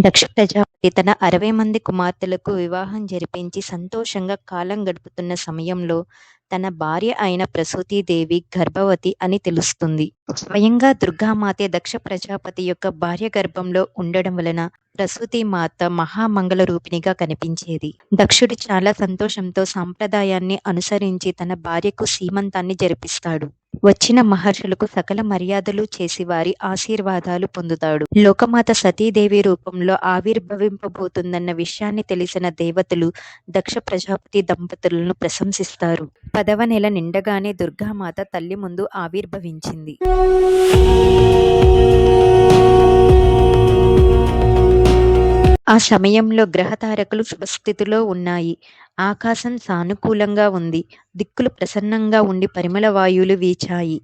దక్ష ప్రజాపతి తన అరవై మంది కుమార్తెలకు వివాహం జరిపించి సంతోషంగా కాలం గడుపుతున్న సమయంలో తన భార్య అయిన ప్రసూతిదేవి గర్భవతి అని తెలుస్తుంది. స్వయంగా దుర్గామాతే దక్ష ప్రజాపతి యొక్క భార్య గర్భంలో ఉండడం వలన ప్రసూతి మాత మహామంగళ రూపిణిగా కనిపించేది. దక్షుడు చాలా సంతోషంతో సాంప్రదాయాన్ని అనుసరించి తన భార్యకు సీమంతాన్ని జరిపిస్తాడు. వచ్చిన మహర్షులకు సకల మర్యాదలు చేసి వారి ఆశీర్వాదాలు పొందుతాడు. లోకమాత సతీదేవి రూపంలో ఆవిర్భవింపబోతుందన్న విషయాన్ని తెలిసిన దేవతలు దక్ష ప్రజాపతి దంపతులను ప్రశంసిస్తారు. పదవ నెల నిండగానే దుర్గామాత తల్లి ముందు ఆవిర్భవించింది. సమయంలో గ్రహతారకులు శుభస్థితిలో ఉన్నాయి. ఆకాశం సానుకూలంగా ఉంది. దిక్కులు ప్రసన్నంగా ఉండి పరిమళ వాయువులు వీచాయి.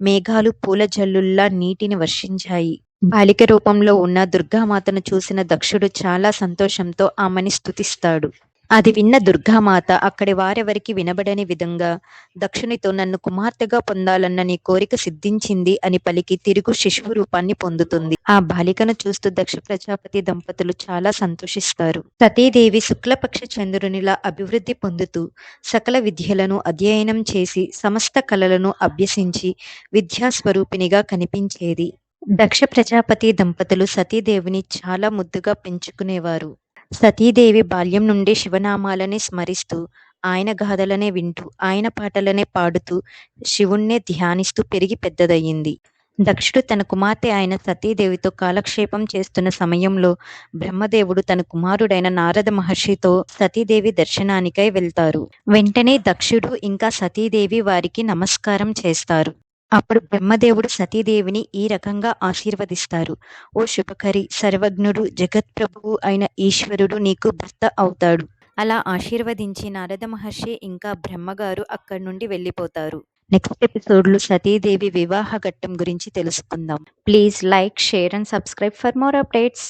మేఘాలు పూల జల్లుల్లా నీటిని వర్షించాయి. బాలిక రూపంలో ఉన్న దుర్గామాతను చూసిన దక్షుడు చాలా సంతోషంతో ఆమెని స్థుతిస్తాడు అది విన్న దుర్గామాత అక్కడి వారెవరికి వినబడని విధంగా దక్షునితో నన్ను కుమార్తెగా పొందాలన్న నీ కోరిక సిద్ధించింది అని పలికి తిరుగు శిశువు రూపాన్ని పొందుతుంది. ఆ బాలికను చూస్తూ దక్ష ప్రజాపతి దంపతులు చాలా సంతోషిస్తారు. సతీదేవి శుక్లపక్ష చంద్రునిలా అభివృద్ధి పొందుతూ సకల విద్యలను అధ్యయనం చేసి సమస్త కళలను అభ్యసించి విద్యాస్వరూపిణిగా కనిపించేది. దక్ష ప్రజాపతి దంపతులు సతీదేవిని చాలా ముద్దుగా పెంచుకునేవారు. సతీదేవి బాల్యం నుండి శివనామాలని స్మరిస్తూ ఆయన గాథలనే వింటూ ఆయన పాటలనే పాడుతూ శివుణ్ణే ధ్యానిస్తూ పెరిగి పెద్దదయ్యింది. దక్షుడు తన కుమార్తె అయిన సతీదేవితో కాలక్షేపం చేస్తున్న సమయంలో బ్రహ్మదేవుడు తన కుమారుడైన నారద మహర్షితో సతీదేవి దర్శనానికై వెళ్తారు. వెంటనే దక్షుడు ఇంకా సతీదేవి వారికి నమస్కారం చేస్తారు. అప్పుడు బ్రహ్మదేవుడు సతీదేవిని ఈ రకంగా ఆశీర్వదిస్తారు. ఓ శుభకరి సర్వజ్ఞుడు జగత్ప్రభువు అయిన ఈశ్వరుడు నీకు భర్త అవుతాడు అలా ఆశీర్వదించి నారద మహర్షి ఇంకా బ్రహ్మగారు అక్కడి నుండి వెళ్ళిపోతారు. నెక్స్ట్ ఎపిసోడ్లో సతీదేవి వివాహ ఘట్టం గురించి తెలుసుకుందాం. Please like share and subscribe for more updates.